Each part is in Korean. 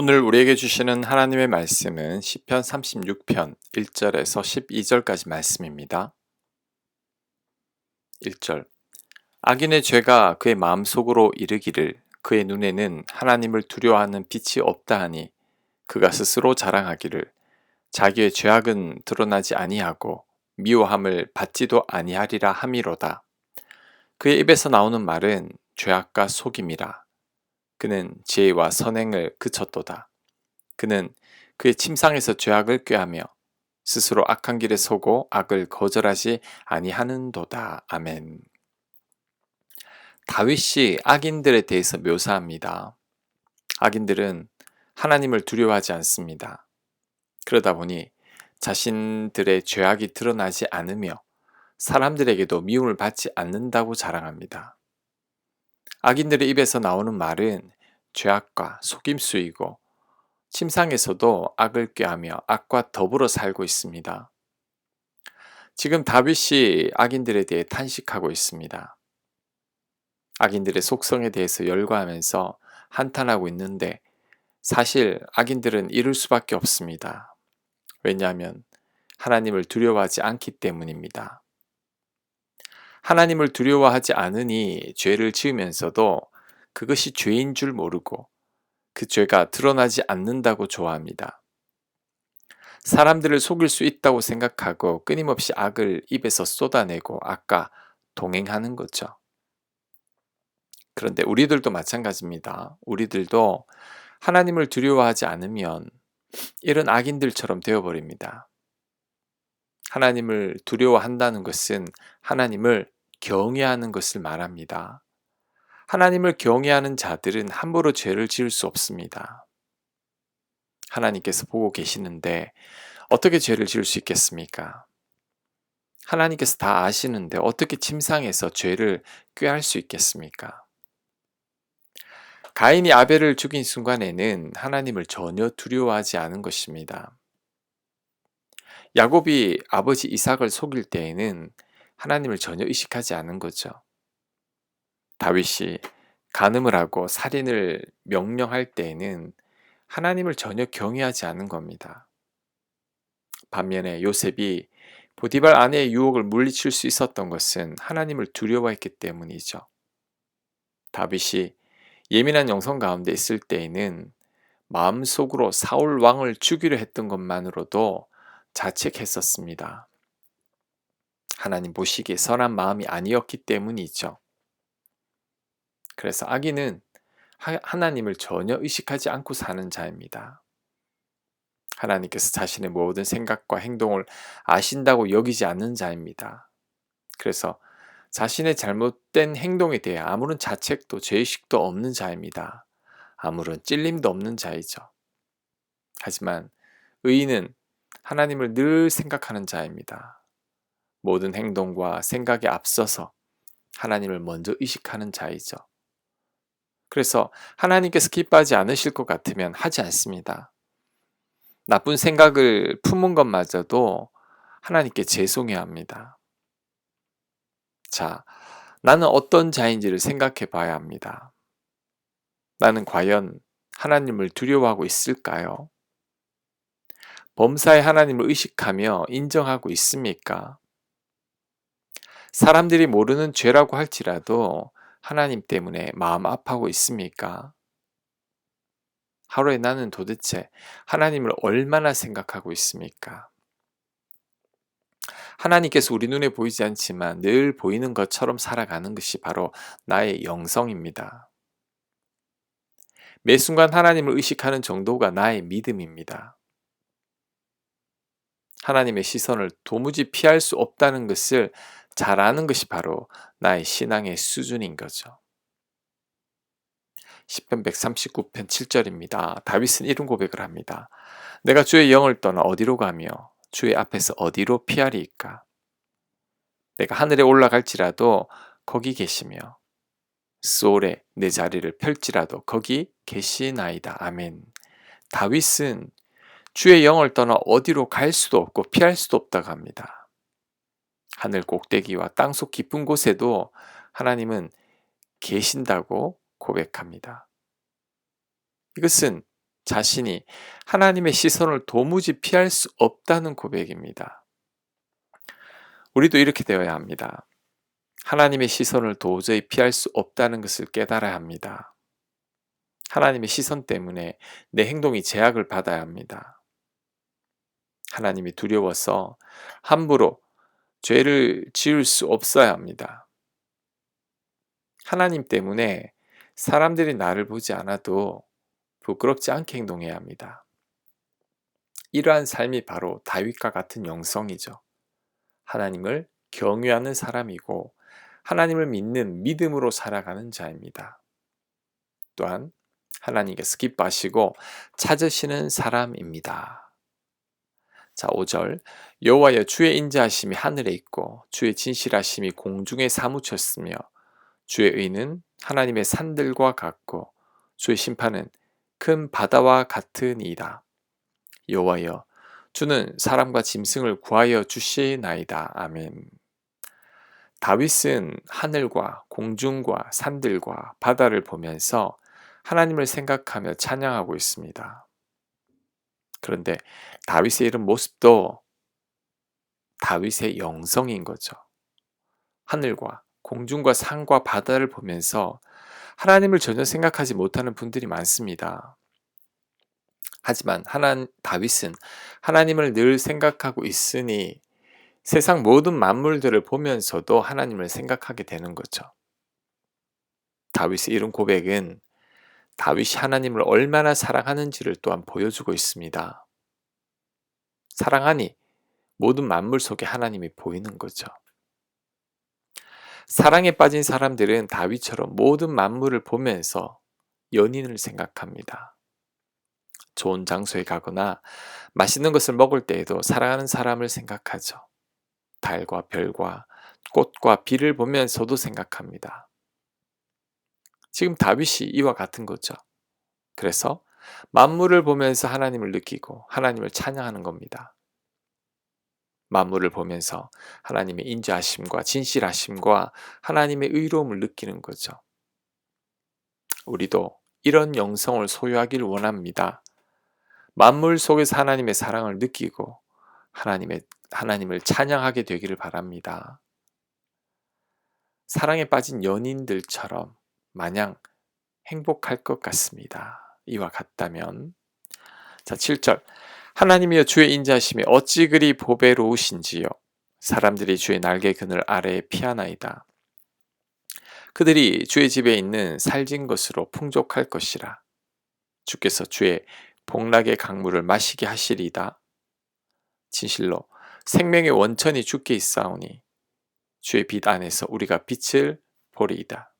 오늘 우리에게 주시는 하나님의 말씀은 시편 36편 1절에서 12절까지 말씀입니다. 1절 악인의 죄가 그의 마음속으로 이르기를 그의 눈에는 하나님을 두려워하는 빛이 없다 하니 그가 스스로 자랑하기를 자기의 죄악은 드러나지 아니하고 미워함을 받지도 아니하리라 함이로다. 그의 입에서 나오는 말은 죄악과 속임이라. 그는 지혜와 선행을 그쳤도다. 그는 그의 침상에서 죄악을 꾀하며 스스로 악한 길에 서고 악을 거절하지 아니하는도다. 아멘. 다윗이 악인들에 대해서 묘사합니다. 악인들은 하나님을 두려워하지 않습니다. 그러다 보니 자신들의 죄악이 드러나지 않으며 사람들에게도 미움을 받지 않는다고 자랑합니다. 악인들의 입에서 나오는 말은 죄악과 속임수이고 침상에서도 악을 꾀하며 악과 더불어 살고 있습니다. 지금 다윗이 악인들에 대해 탄식하고 있습니다. 악인들의 속성에 대해서 열거하면서 한탄하고 있는데 사실 악인들은 이룰 수밖에 없습니다. 왜냐하면 하나님을 두려워하지 않기 때문입니다. 하나님을 두려워하지 않으니 죄를 지으면서도 그것이 죄인 줄 모르고 그 죄가 드러나지 않는다고 좋아합니다. 사람들을 속일 수 있다고 생각하고 끊임없이 악을 입에서 쏟아내고 악과 동행하는 거죠. 그런데 우리들도 마찬가지입니다. 우리들도 하나님을 두려워하지 않으면 이런 악인들처럼 되어버립니다. 하나님을 두려워한다는 것은 하나님을 경외하는 것을 말합니다. 하나님을 경외하는 자들은 함부로 죄를 지을 수 없습니다. 하나님께서 보고 계시는데 어떻게 죄를 지을 수 있겠습니까? 하나님께서 다 아시는데 어떻게 침상에서 죄를 꾀할 수 있겠습니까? 가인이 아벨을 죽인 순간에는 하나님을 전혀 두려워하지 않은 것입니다. 야곱이 아버지 이삭을 속일 때에는 하나님을 전혀 의식하지 않은 거죠. 다윗이 간음을 하고 살인을 명령할 때에는 하나님을 전혀 경외하지 않은 겁니다. 반면에 요셉이 보디발 아내의 유혹을 물리칠 수 있었던 것은 하나님을 두려워했기 때문이죠. 다윗이 예민한 영성 가운데 있을 때에는 마음속으로 사울 왕을 죽이려 했던 것만으로도 자책했었습니다. 하나님 보시기에 선한 마음이 아니었기 때문이죠. 그래서 악인은 하나님을 전혀 의식하지 않고 사는 자입니다. 하나님께서 자신의 모든 생각과 행동을 아신다고 여기지 않는 자입니다. 그래서 자신의 잘못된 행동에 대해 아무런 자책도 죄의식도 없는 자입니다. 아무런 찔림도 없는 자이죠. 하지만 의인은 하나님을 늘 생각하는 자입니다. 모든 행동과 생각에 앞서서 하나님을 먼저 의식하는 자이죠. 그래서 하나님께서 기뻐하지 않으실 것 같으면 하지 않습니다. 나쁜 생각을 품은 것마저도 하나님께 죄송해야 합니다. 자, 나는 어떤 자인지를 생각해 봐야 합니다. 나는 과연 하나님을 두려워하고 있을까요? 범사에 하나님을 의식하며 인정하고 있습니까? 사람들이 모르는 죄라고 할지라도 하나님 때문에 마음 아파하고 있습니까? 하루에 나는 도대체 하나님을 얼마나 생각하고 있습니까? 하나님께서 우리 눈에 보이지 않지만 늘 보이는 것처럼 살아가는 것이 바로 나의 영성입니다. 매 순간 하나님을 의식하는 정도가 나의 믿음입니다. 하나님의 시선을 도무지 피할 수 없다는 것을 잘 아는 것이 바로 나의 신앙의 수준인 거죠. 10편 139편 7절입니다. 다윗은 이런 고백을 합니다. 내가 주의 영을 떠나 어디로 가며 주의 앞에서 어디로 피하리이까? 내가 하늘에 올라갈지라도 거기 계시며 소울에 내 자리를 펼지라도 거기 계시나이다. 아멘. 다윗은 주의 영을 떠나 어디로 갈 수도 없고 피할 수도 없다고 합니다. 하늘 꼭대기와 땅속 깊은 곳에도 하나님은 계신다고 고백합니다. 이것은 자신이 하나님의 시선을 도무지 피할 수 없다는 고백입니다. 우리도 이렇게 되어야 합니다. 하나님의 시선을 도저히 피할 수 없다는 것을 깨달아야 합니다. 하나님의 시선 때문에 내 행동이 제약을 받아야 합니다. 하나님이 두려워서 함부로 죄를 지을 수 없어야 합니다. 하나님 때문에 사람들이 나를 보지 않아도 부끄럽지 않게 행동해야 합니다. 이러한 삶이 바로 다윗과 같은 영성이죠. 하나님을 경외하는 사람이고 하나님을 믿는 믿음으로 살아가는 자입니다. 또한 하나님께서 기뻐하시고 찾으시는 사람입니다. 자, 5절. 여호와여 주의 인자하심이 하늘에 있고 주의 진실하심이 공중에 사무쳤으며 주의 의는 하나님의 산들과 같고 주의 심판은 큰 바다와 같으니이다. 여호와여 주는 사람과 짐승을 구하여 주시나이다. 아멘. 다윗은 하늘과 공중과 산들과 바다를 보면서 하나님을 생각하며 찬양하고 있습니다. 그런데 다윗의 이런 모습도 다윗의 영성인 거죠. 하늘과 공중과 산과 바다를 보면서 하나님을 전혀 생각하지 못하는 분들이 많습니다. 하지만 하나 다윗은 하나님을 늘 생각하고 있으니 세상 모든 만물들을 보면서도 하나님을 생각하게 되는 거죠. 다윗의 이런 고백은 다윗이 하나님을 얼마나 사랑하는지를 또한 보여주고 있습니다. 사랑하니 모든 만물 속에 하나님이 보이는 거죠. 사랑에 빠진 사람들은 다윗처럼 모든 만물을 보면서 연인을 생각합니다. 좋은 장소에 가거나 맛있는 것을 먹을 때에도 사랑하는 사람을 생각하죠. 달과 별과 꽃과 비를 보면서도 생각합니다. 지금 다윗이 이와 같은 거죠. 그래서 만물을 보면서 하나님을 느끼고 하나님을 찬양하는 겁니다. 만물을 보면서 하나님의 인자하심과 진실하심과 하나님의 의로움을 느끼는 거죠. 우리도 이런 영성을 소유하기를 원합니다. 만물 속에서 하나님의 사랑을 느끼고 하나님의 하나님을 찬양하게 되기를 바랍니다. 사랑에 빠진 연인들처럼 마냥 행복할 것 같습니다. 이와 같다면 자 7절 하나님이여 주의 인자심이 어찌 그리 보배로우신지요 사람들이 주의 날개 그늘 아래에 피하나이다. 그들이 주의 집에 있는 살진 것으로 풍족할 것이라. 주께서 주의 복락의 강물을 마시게 하시리이다. 진실로 생명의 원천이 주께 있사오니 주의 빛 안에서 우리가 빛을 보리이다.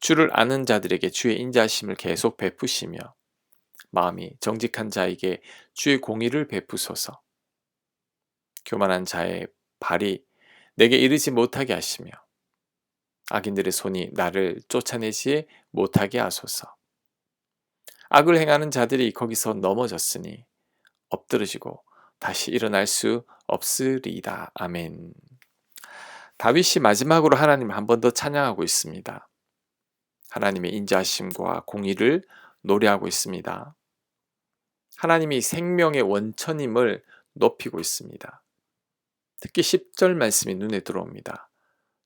주를 아는 자들에게 주의 인자심을 계속 베푸시며 마음이 정직한 자에게 주의 공의를 베푸소서. 교만한 자의 발이 내게 이르지 못하게 하시며 악인들의 손이 나를 쫓아내지 못하게 하소서. 악을 행하는 자들이 거기서 넘어졌으니 엎드러지고 다시 일어날 수 없으리이다. 아멘. 다윗이 마지막으로 하나님 한 번 더 찬양하고 있습니다. 하나님의 인자하심과 공의를 노래하고 있습니다. 하나님이 생명의 원천임을 높이고 있습니다. 특히 10절 말씀이 눈에 들어옵니다.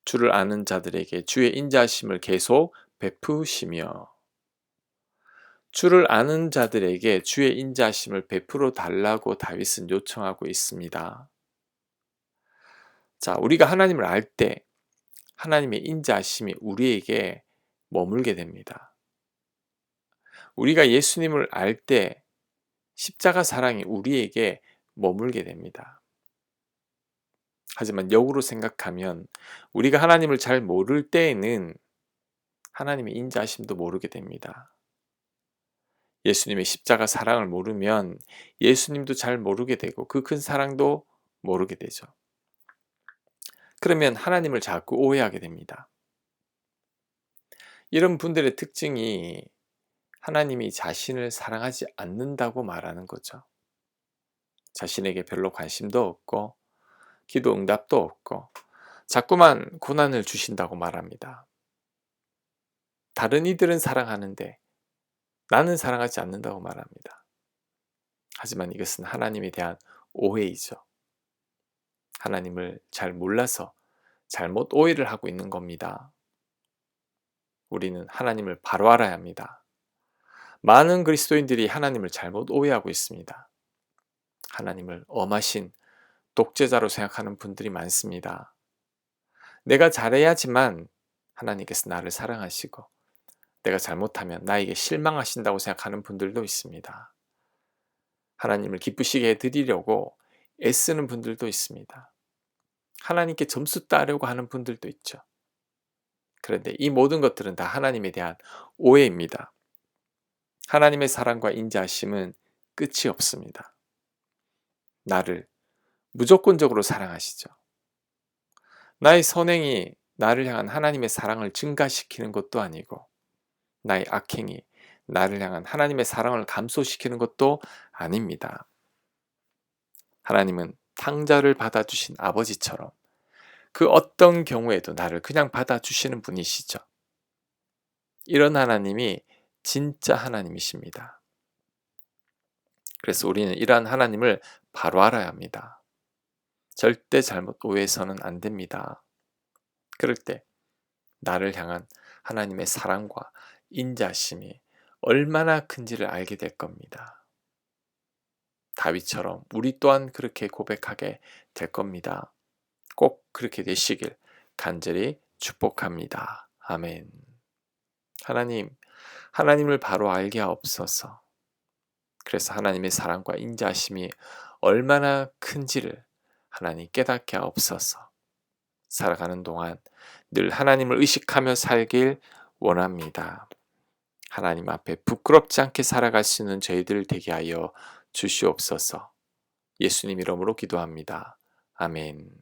주를 아는 자들에게 주의 인자하심을 계속 베푸시며 주를 아는 자들에게 주의 인자심을 베풀어 달라고 다윗은 요청하고 있습니다. 자, 우리가 하나님을 알 때 하나님의 인자심이 우리에게 머물게 됩니다. 우리가 예수님을 알 때 십자가 사랑이 우리에게 머물게 됩니다. 하지만 역으로 생각하면 우리가 하나님을 잘 모를 때에는 하나님의 인자심도 모르게 됩니다. 예수님의 십자가 사랑을 모르면 예수님도 잘 모르게 되고 그 큰 사랑도 모르게 되죠. 그러면 하나님을 자꾸 오해하게 됩니다. 이런 분들의 특징이 하나님이 자신을 사랑하지 않는다고 말하는 거죠. 자신에게 별로 관심도 없고, 기도 응답도 없고, 자꾸만 고난을 주신다고 말합니다. 다른 이들은 사랑하는데 나는 사랑하지 않는다고 말합니다. 하지만 이것은 하나님에 대한 오해이죠. 하나님을 잘 몰라서 잘못 오해를 하고 있는 겁니다. 우리는 하나님을 바로 알아야 합니다. 많은 그리스도인들이 하나님을 잘못 오해하고 있습니다. 하나님을 엄하신 독재자로 생각하는 분들이 많습니다. 내가 잘해야지만 하나님께서 나를 사랑하시고 내가 잘못하면 나에게 실망하신다고 생각하는 분들도 있습니다. 하나님을 기쁘시게 해드리려고 애쓰는 분들도 있습니다. 하나님께 점수 따려고 하는 분들도 있죠. 그런데 이 모든 것들은 다 하나님에 대한 오해입니다. 하나님의 사랑과 인자하심은 끝이 없습니다. 나를 무조건적으로 사랑하시죠. 나의 선행이 나를 향한 하나님의 사랑을 증가시키는 것도 아니고, 나의 악행이 나를 향한 하나님의 사랑을 감소시키는 것도 아닙니다. 하나님은 탕자를 받아주신 아버지처럼 그 어떤 경우에도 나를 그냥 받아주시는 분이시죠. 이런 하나님이 진짜 하나님이십니다. 그래서 우리는 이러한 하나님을 바로 알아야 합니다. 절대 잘못 오해해서는 안 됩니다. 그럴 때 나를 향한 하나님의 사랑과 인자심이 얼마나 큰지를 알게 될 겁니다. 다윗처럼 우리 또한 그렇게 고백하게 될 겁니다. 꼭 그렇게 되시길 간절히 축복합니다. 아멘. 하나님, 하나님을 바로 알게 하옵소서. 그래서 하나님의 사랑과 인자심이 얼마나 큰지를 하나님 깨닫게 하옵소서. 살아가는 동안 늘 하나님을 의식하며 살길 원합니다. 하나님 앞에 부끄럽지 않게 살아갈 수 있는 저희들 되게 하여 주시옵소서. 예수님 이름으로 기도합니다. 아멘.